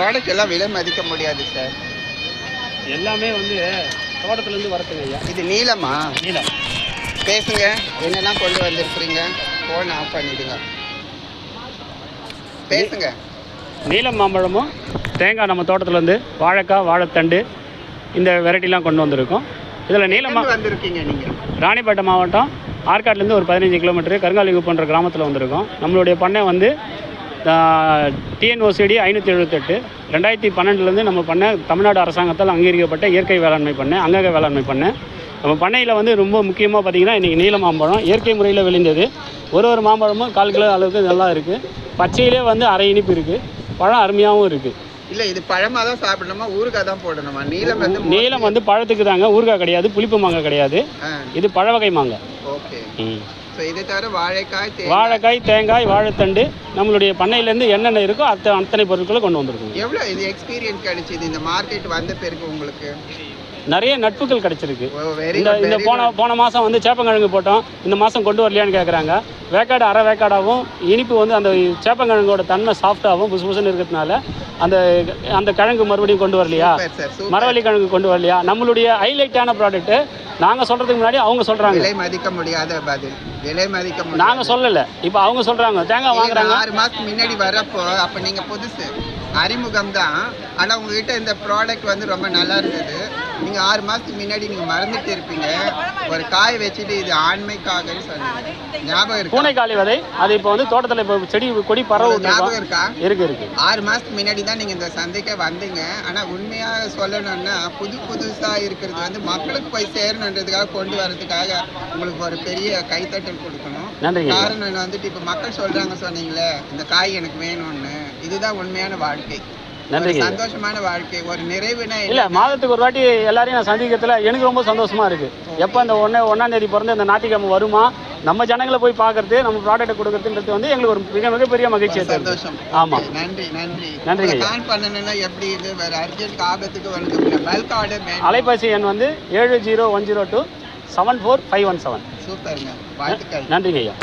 Product எல்லாம் விலை மதிக்க முடியாது சார் எல்லாமே வந்து தோட்டத்துலேருந்து வரத்துங்க ஐயா. இது நீளமா? நீலம் பேசுங்க. என்னெல்லாம் கொண்டு வந்திருக்கிறீங்க? ஃபோன் ஆஃப் பண்ணிடுங்க. பேசுங்க. நீலம் மாம்பழமும் தேங்காய் நம்ம தோட்டத்துலேருந்து வாழைக்காய் வாழைத்தண்டு இந்த வெரைட்டிலாம் கொண்டு வந்திருக்கோம். இதில் எங்க வந்திருக்கீங்க நீங்க? ராணிப்பேட்டை மாவட்டம் ஆற்காட்லேருந்து ஒரு பதினஞ்சு கிலோமீட்டர் கருங்காலிகுப்பன்ற கிராமத்தில் வந்திருக்கோம். நம்மளுடைய பண்ணை வந்து டிஎன்ஓசிடி ஐநூற்றி எழுபத்தெட்டு ரெண்டாயிரத்தி பன்னெண்டுலேருந்து நம்ம பண்ண தமிழ்நாடு அரசாங்கத்தால் அங்கீகரிக்கப்பட்ட இயற்கை வேளாண்மை பண்ணை அங்கக வேளாண்மை பண்ணை. நம்ம பண்ணையில் வந்து ரொம்ப முக்கியமாக பார்த்தீங்கன்னா இன்றைக்கி நீல மாம்பழம் இயற்கை முறையில் விளைந்தது. ஒரு ஒரு மாம்பழமும் கால் கிலோ அளவுக்கு நல்லா இருக்குது பச்சையிலே வந்து அரை இனிப்பு இருக்குது பழம் அருமையாகவும் இருக்குது இல்ல இது பழமா தான் சாப்பிடணுமா? ஊறுகாய் தான் போடணுமா? நீளம் வந்து நீலம் வந்து பழத்துக்கு தாங்க ஊறுகாய் கிடையாது புளிப்பு மாங்காய் கிடையாது. இது பழவகை மாங்காய். ஓகே. ஸோ இதை தவிர வாழைக்காய் வாழைக்காய் தேங்காய் வாழைத்தண்டு நம்மளுடைய பண்ணையிலேருந்து என்னென்ன இருக்கோ அத்த அத்தனை பொருட்களை கொண்டு வந்திருக்குங்க. எவ்வளோ இது எக்ஸ்பீரியன்ஸ் கிடைச்சிது? இந்த மார்க்கெட் வந்த பிறகு உங்களுக்கு? நிறைய நட்புகள் கிடைச்சிருக்கு. இந்த இந்த போன போன மாதம் வந்து சேப்பங்கிழங்கு போட்டோம். இந்த மாதம் கொண்டு வரலையான்னு கேட்குறாங்க வேக்காடு அரை வேக்காடாகவும் இனிப்பு வந்து அந்த சேப்பங்கிழங்கோட தன்மை சாஃப்டாகவும் புசு புசுன்னு இருக்கிறதுனால அந்த அந்த கிழங்கு மறுபடியும் கொண்டு வரலையா? மரவள்ளி கிழங்கு கொண்டு வரலையா? நம்மளுடைய ஹைலைட்டான ப்ராடக்ட்டு நாங்கள் சொல்கிறதுக்கு முன்னாடி அவங்க சொல்கிறாங்க விலை மதிக்க முடியாத பதில். விலை மதிக்க முடியாது நாங்கள் சொல்லலை. இப்போ அவங்க சொல்கிறாங்க தேங்காய் வாங்குறாங்க. ஆறு மாசத்துக்கு முன்னாடி வரப்போ அப்ப நீங்க புதுசு. அறிமுகம் தான் ஆனா உங்ககிட்ட இந்த ப்ராடக்ட் வந்து ரொம்ப நல்லா இருந்தது. நீங்க ஆறு மாசத்துக்கு முன்னாடி நீங்க மறந்துட்டு இருப்பீங்க. ஒரு காய் வச்சுட்டு இது ஆண்மைக்காகன்னு சொன்னீங்க ஞாபகம் இருக்கா? பூனைக்காளி விதை. அது இப்போ வந்து தோட்டத்தில் இப்போ செடி கொடி பரவ ஞாபகம் இருக்கா? இருக்கு இருக்கு. ஆறு மாசத்துக்கு முன்னாடி தான் நீங்க இந்த சந்தைக்கே வந்தீங்க. ஆனா உண்மையா சொல்லணும்னா புது புதுசா இருக்கிறது வந்து மக்களுக்கு போய் சேரணுன்றதுக்காக கொண்டு வர்றதுக்காக உங்களுக்கு ஒரு பெரிய கைத்தட்டல் கொடுக்கணும். காரணம் வந்துட்டு இப்ப மக்கள் சொல்றாங்க சொன்னீங்களே இந்த காய் எனக்கு வேணும்னு. இதுதான் உண்மையான வாழ்க்கை. நன்றிங்க சந்தோஷமான வாழ்க்கை ஒரு நிறைவுனா இல்ல மாதத்துக்கு ஒரு வாட்டி எல்லாரையும் நான் சந்திக்கிறதுல எனக்கு ரொம்ப சந்தோஷமா இருக்கு. எப்போ அந்த ஒன்னே ஒன்னாம் தேதி பிறந்து அந்த ஞாயிற்றுக்கிழமை வருமா? நம்ம ஜனங்களை போய் பார்க்கறது நம்ம ப்ராடக்ட்டை கொடுக்கறதுன்றது வந்து எங்களுக்கு ஒரு மிக மிகப்பெரிய மகிழ்ச்சியை சந்தோஷம். ஆமா. நன்றி நன்றி. பண்ணணும்னா எப்படி இது? வேற அர்ஜென்ட் ஆபத்துக்கு வந்து பல்க் ஆர்டர் வேணும் அலைபேசி எண் வந்து ஏழு zero one zero two seven four five one seven சூப்பருங்க. வாழ்த்துக்கள். நன்றிங்க ஐயா.